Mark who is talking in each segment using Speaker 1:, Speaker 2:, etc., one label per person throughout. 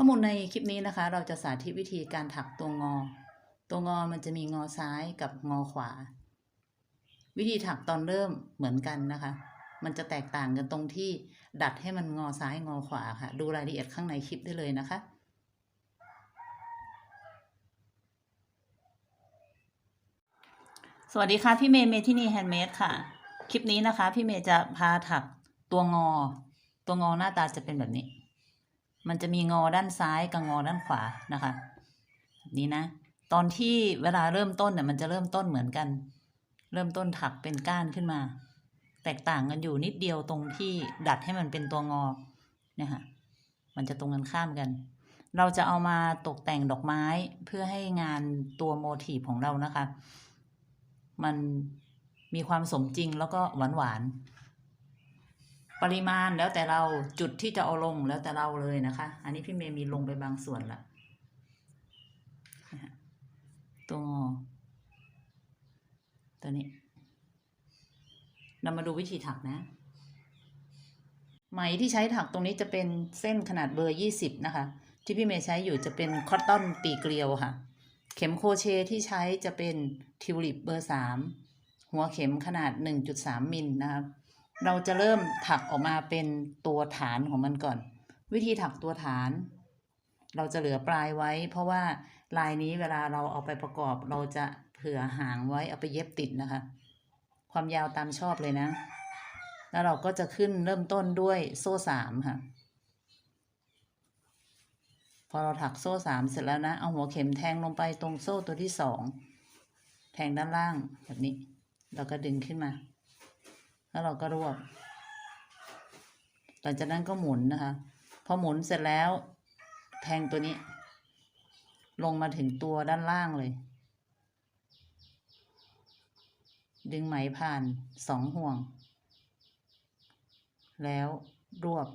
Speaker 1: ข้อมูลในคลิปนี้นะคะ เราจะสาธิตวิธีการถักตัวงอ ตัวงอมันจะมีงอซ้ายกับงอขวา วิธีถักตอนเริ่มเหมือนกันนะคะ มันจะแตกต่างกันตรงที่ดัดให้มันงอซ้ายงอขวาค่ะ ดูรายละเอียดข้างในคลิปได้เลยนะคะสวัสดีค่ะ พี่เมย์เมที่นี่แฮนด์เมดค่ะ คลิปนี้นะคะ พี่เมย์จะพาถักตัวงอ ตัวงอหน้าตาจะเป็นแบบนี้ มันจะมีงอด้านซ้ายกับงอด้านขวานะคะแบบนี้นะ ตอนที่เวลาเริ่มต้นเนี่ยมันจะเริ่มต้นเหมือนกัน เริ่มต้นถักเป็นก้านขึ้นมา แตกต่างกันอยู่นิดเดียวตรงที่ดัดให้มันเป็นตัวงอเนี่ยค่ะมันจะตรงกันข้ามกัน เราจะเอามาตกแต่งดอกไม้เพื่อให้งานตัวโมทีฟของเรานะคะ มันมีความสมจริงแล้วก็หวานหวาน ปริมาณแล้วแต่เราจุดที่จะเอาลงแล้วแต่เราเลยนะคะ อันนี้พี่เมย์มีลงไปบางส่วนละตัวงอตัวนี้ เรามาดูวิธีถักนะ ไหมที่ใช้ถักตรงนี้จะเป็นเส้นขนาดเบอร์ยี่สิบนะคะ ที่พี่เมย์ใช้อยู่จะเป็นคอตตอนปีเกลียวค่ะ เข็มโคเชที่ใช้จะเป็นทิวลิปเบอร์สามหัวเข็มขนาด1.3มิลนะครับ เราจะเริ่มถักออกมาเป็นตัวฐานของมันก่อน วิธีถักตัวฐาน เราจะเหลือปลายไว้ เพราะว่าลายนี้เวลาเราเอาไปประกอบ เราจะเผื่อหางไว้เอาไปเย็บติดนะคะ ความยาวตามชอบเลยนะ แล้วเราก็จะขึ้นเริ่มต้นด้วยโซ่สามค่ะ พอเราถักโซ่สามเสร็จแล้วนะ เอาหัวเข็มแทงลงไปตรงโซ่ตัวที่สองแทงด้านล่างแบบนี้ เราก็ดึงขึ้นมา แล้วเราก็รวบ หลังจากนั้นก็หมุนนะคะ พอหมุนเสร็จแล้ว แทงตัวนี้ ลงมาถึงตัวด้านล่างเลย ดึงไหมผ่านสองห่วง แล้วรวบ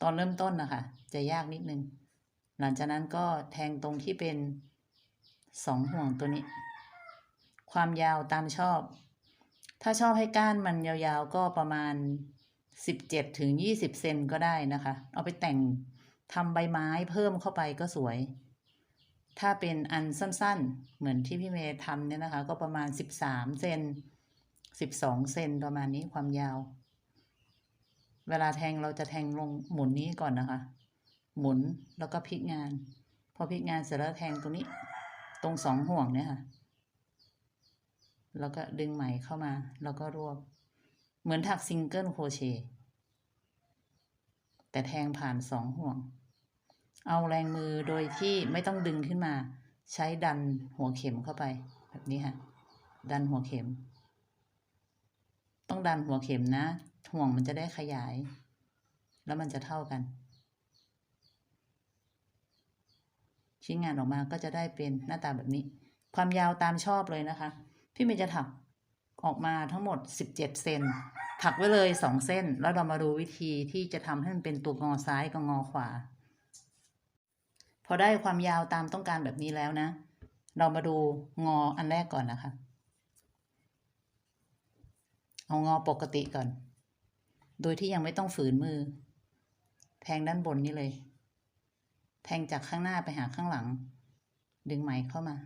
Speaker 1: ตอนเริ่มต้นนะคะ จะยากนิดนึง หลังจากนั้นก็แทงตรงที่เป็นสองห่วงตัวนี้ ความยาวตามชอบ ถ้าชอบให้ก้านมันยาวๆก็ประมาณสิบเจ็ดถึงยี่สิบเซนก็ได้นะคะ เอาไปแต่งทำใบไม้เพิ่มเข้าไปก็สวย ถ้าเป็นอันสั้นๆ เหมือนที่พี่เมย์ทำเนี่ยนะคะ ก็ประมาณสิบสามเซนสิบสองเซนประมาณนี้ความยาว เวลาแทงเราจะแทงลงหมุนนี้ก่อนนะคะ หมุนแล้วก็พลิกงาน พอพลิกงานเสร็จแล้วแทงตรงนี้ ตรงสองห่วงเนี่ยค่ะ แล้วก็ดึงไหมเข้ามา แล้วก็รวบ เหมือนถักซิงเกิลโครเชต์แต่แทงผ่านสองห่วง เอาแรงมือโดยที่ไม่ต้องดึงขึ้นมา ใช้ดันหัวเข็มเข้าไป แบบนี้ค่ะ ดันหัวเข็ม ต้องดันหัวเข็มนะ ห่วงมันจะได้ขยาย แล้วมันจะเท่ากัน ชิ้นงานออกมาก็จะได้เป็นหน้าตาแบบนี้ ความยาวตามชอบเลยนะคะ พี่เมย์จะถักออกมาทั้งหมด 17 เซน ถักไว้เลย 2 เส้น แล้วเรามาดูวิธีที่จะทำให้มันเป็นตัวงอซ้ายกับงอขวา พอได้ความยาวตามต้องการแบบนี้แล้วนะ เรามาดูงออันแรกก่อนนะคะ เอางอปกติก่อน โดยที่ยังไม่ต้องฝืนมือ แทงด้านบนนี้เลย แทงจากข้างหน้าไปหาข้างหลัง ดึงไหมเข้ามา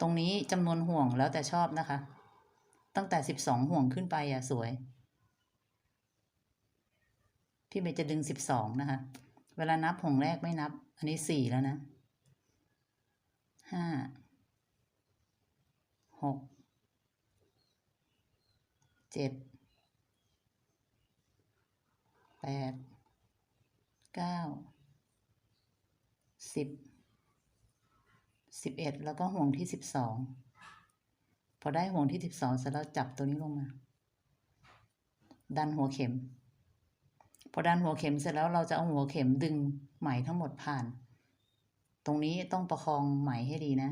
Speaker 1: ตรงนี้จำนวนห่วงแล้วแต่ชอบนะคะ ตั้งแต่สิบสองห่วงขึ้นไปอะสวย พี่เมย์จะดึงสิบสองนะคะ เวลานับห่วงแรกไม่นับ อันนี้สี่แล้วนะห้าหกเจ็ดแปดเก้าสิบ สิบเอ็ดแล้วก็ห่วงที่สิบสองพอได้ห่วงที่สิบสองเสร็จแล้วจับตัวนี้ลงมา ดันหัวเข็ม พอดันหัวเข็มเสร็จแล้วเราจะเอาหัวเข็มดึงไหมทั้งหมดผ่าน ตรงนี้ต้องประคองไหมให้ดีนะ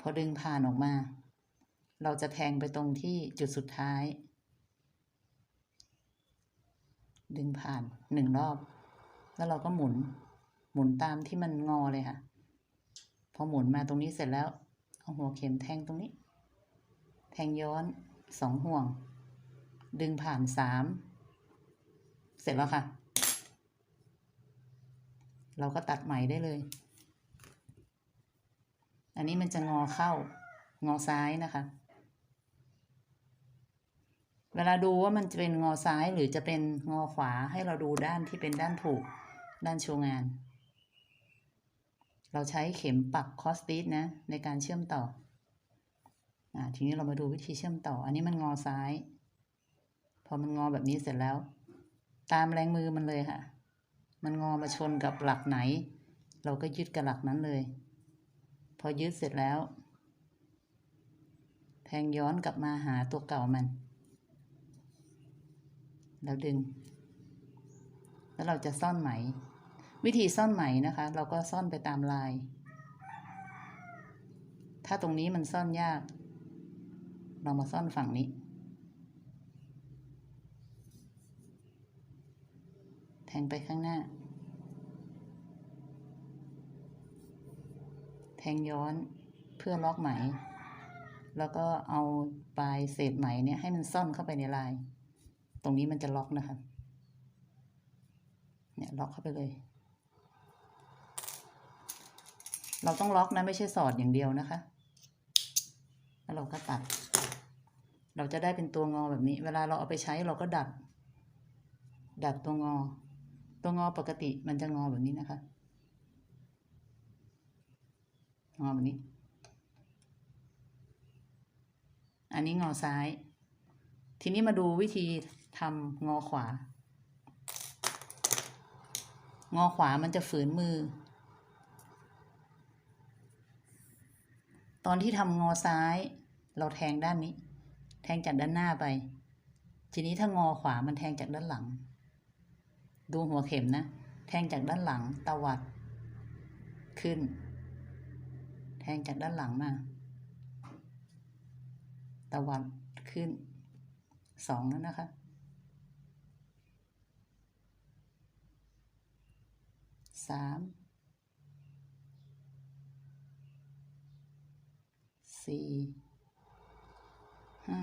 Speaker 1: พอดึงผ่านออกมา เราจะแทงไปตรงที่จุดสุดท้าย ดึงผ่านหนึ่งรอบ แล้วเราก็หมุน หมุนตามที่มันงอเลยค่ะ พอหมุนมาตรงนี้เสร็จแล้ว เอาหัวเข็มแทงตรงนี้ แทงย้อนสองห่วง ดึงผ่านสามเสร็จแล้วค่ะ เราก็ตัดไหมได้เลย อันนี้มันจะงอเข้างอซ้ายนะคะ เวลาดูว่ามันจะเป็นงอซ้ายหรือจะเป็นงอขวาให้เราดูด้านที่เป็นด้านถูกด้านโชว์งาน เราใช้เข็มปักคอสติสนะในการเชื่อมต่ออ่าทีนี้เรามาดูวิธีเชื่อมต่อ อันนี้มันงอซ้าย พอมันงอแบบนี้เสร็จแล้ว ตามแรงมือมันเลยค่ะ มันงอมาชนกับหลักไหน เราก็ยึดกับหลักนั้นเลย พอยึดเสร็จแล้ว แทงย้อนกลับมาหาตัวเก่ามัน แล้วดึง แล้วเราจะซ่อนไหม วิธีซ่อนไหมนะคะ เราก็ซ่อนไปตามลาย ถ้าตรงนี้มันซ่อนยาก เรามาซ่อนฝั่งนี้ แทงไปข้างหน้า แทงย้อนเพื่อล็อกไหม แล้วก็เอาปลายเศษไหมเนี่ยให้มันซ่อนเข้าไปในลาย ตรงนี้มันจะล็อกนะคะ เนี่ยล็อกเข้าไปเลย เราต้องล็อกนะไม่ใช่สอดอย่างเดียวนะคะ แล้วเราก็ตัด เราจะได้เป็นตัวงอแบบนี้ เวลาเราเอาไปใช้เราก็ดัด ดัดตัวงอ ตัวงอปกติมันจะงอแบบนี้นะคะ งอแบบนี้ อันนี้งอซ้ายทีนี้มาดูวิธี ทำงอขวา งอขวามันจะฝืนมือ ตอนที่ทำงอซ้าย เราแทงด้านนี้ แทงจากด้านหน้าไป ทีนี้ถ้างอขวามันแทงจากด้านหลัง ดูหัวเข็มนะ แทงจากด้านหลังตวัด ขึ้น แทงจากด้านหลังมาตวัดขึ้นสองแล้วนะคะ สามสี่ห้า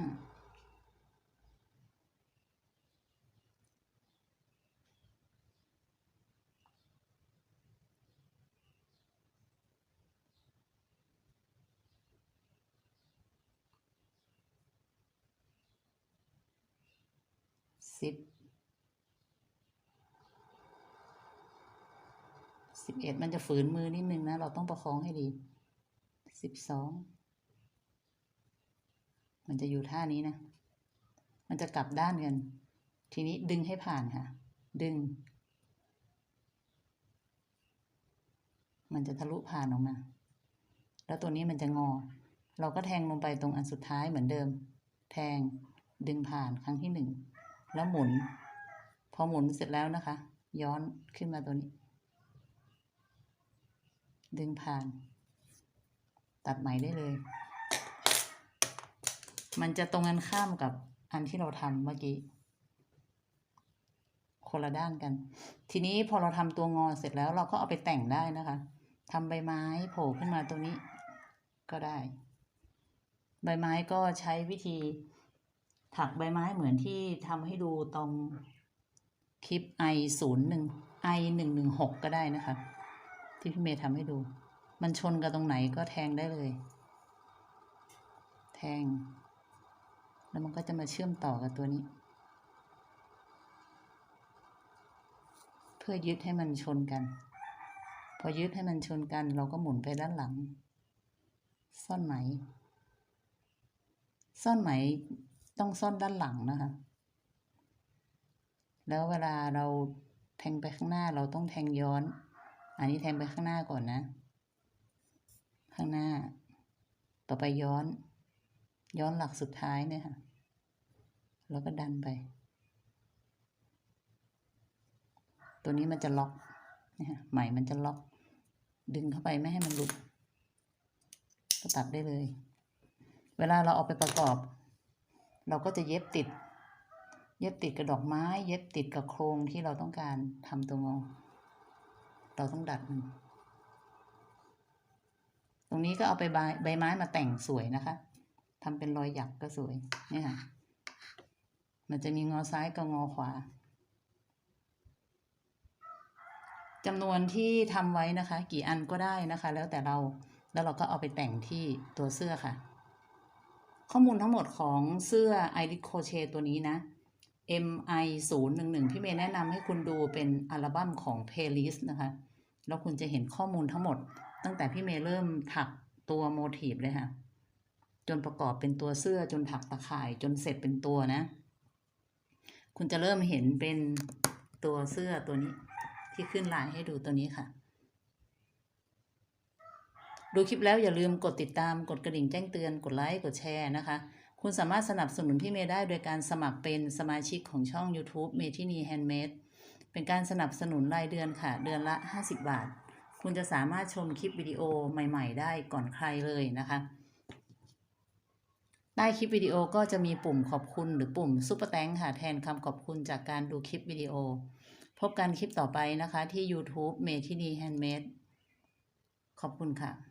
Speaker 1: สิบ สิบเอ็ดมันจะฝืนมือนิดนึงนะ เราต้องประคองให้ดีสิบสองมันจะอยู่ท่านี้นะ มันจะกลับด้านกัน ทีนี้ดึงให้ผ่านค่ะ ดึง มันจะทะลุผ่านออกมา แล้วตัวนี้มันจะงอ เราก็แทงลงไปตรงอันสุดท้ายเหมือนเดิม แทง ดึงผ่านครั้งที่หนึ่ง แล้วหมุน พอหมุนเสร็จแล้วนะคะ ย้อนขึ้นมาตัวนี้ ดึงผ่าน ตัดไหมได้เลย มันจะตรงกันข้ามกับอันที่เราทำเมื่อกี้ คนละด้านกัน ทีนี้พอเราทำตัวงอเสร็จแล้วเราก็เอาไปแต่งได้นะคะทำใบไม้โผล่ขึ้นมาตรงนี้ก็ได้ ใบไม้ก็ใช้วิธีถักใบไม้เหมือนที่ทำให้ดูตรงคลิป i ศูนย์หนึ่ง i หนึ่งหนึ่งหกก็ได้นะคะ ที่พี่เมย์ทำให้ดู มันชนกับตรงไหนก็แทงได้เลย แทง แล้วมันก็จะมาเชื่อมต่อกับตัวนี้ เพื่อยึดให้มันชนกัน พอยึดให้มันชนกัน เราก็หมุนไปด้านหลัง ซ่อนไหม ซ่อนไหมต้องซ่อนด้านหลังนะคะ แล้วเวลาเราแทงไปข้างหน้าเราต้องแทงย้อน อันนี้แทงไปข้างหน้าก่อนนะ ข้างหน้า ต่อไปย้อน ย้อนหลักสุดท้ายเนี่ยค่ะ แล้วก็ดันไป ตัวนี้มันจะล็อกนี่ยค่ะไหมมันจะล็อก ดึงเข้าไปไม่ให้มันหลุด ก็ตัดได้เลย เวลาเราเอาไปประกอบ เราก็จะเย็บติด เย็บติดกับดอกไม้ เย็บติดกับโครงที่เราต้องการทำตัวงอ เราต้องดัดมัน ตรงนี้ก็เอาไปใบใบไม้มาแต่งสวยนะคะทำเป็นรอยหยักก็สวยนี่ค่ะ มันจะมีงอซ้ายกับงอขวาจำนวนที่ทำไว้นะคะ กี่อันก็ได้นะคะ แล้วแต่เราแล้วเราก็เอาไปแต่งที่ตัวเสื้อค่ะ ข้อมูลทั้งหมดของเสื้อไอริโคเชตัวนี้นะ MI 0 1 1พี่เมย์แนะนำให้คุณดูเป็นอัลบั้มของ Playlist นะคะ แล้วคุณจะเห็นข้อมูลทั้งหมด ตั้งแต่พี่เมย์เริ่มถักตัวโมทีฟเลยค่ะ จนประกอบเป็นตัวเสื้อจนถักตะข่ายจนเสร็จเป็นตัวนะ คุณจะเริ่มเห็นเป็นตัวเสื้อตัวนี้ ที่ขึ้นลายให้ดูตัวนี้ค่ะ ดูคลิปแล้วอย่าลืมกดติดตามกดกระดิ่งแจ้งเตือนกดไลค์กดแชร์นะคะ คุณสามารถสนับสนุนพี่เมย์ได้โดยการสมัครเป็นสมาชิกของช่อง YouTube เมทินีแฮนด์เมดเป็นการสนับสนุนรายเดือนค่ะ เดือนละ 50 บาท คุณจะสามารถชมคลิปวิดีโอใหม่ ๆ ได้ก่อนใครเลยนะคะ ใต้คลิปวิดีโอก็จะมีปุ่มขอบคุณหรือปุ่มซุปเปอร์แตงค่ะแทนคำขอบคุณจากการดูคลิปวิดีโอ พบกันคลิปต่อไปนะคะที่ YouTube เมทินีแฮนด์เมดขอบคุณค่ะ